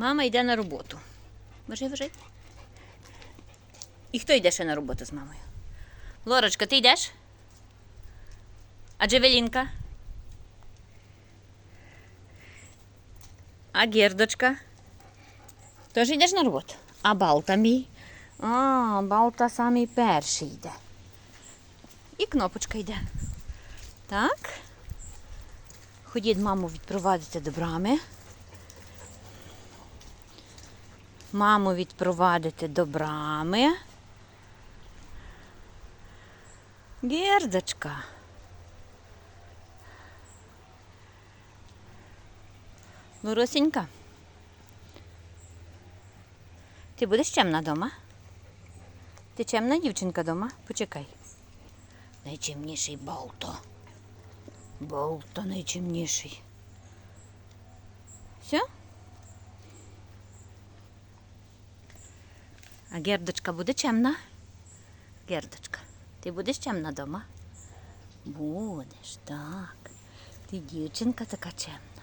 Мама йде на роботу. Вважай, вважай. І хто йде ще на роботу з мамою? Лорочка, ти йдеш? А Джевелінка? А Гердочка? Тож йдеш на роботу? А Балта мій? А, Балта самий перший йде. І кнопочка йде. Так. Ходіть маму відпровадити до брами. Маму відпровадити до брами. Гердочка. Лоросенька. Ти будеш чемна дома? Ти чемна дівчинка дома? Почекай. Найчемніший болто. Болто найчемніший. Все? А Гердочка буде чемна? Гердочка, ти будеш чемна дома? Будеш, так. Ти дівчинка така чемна.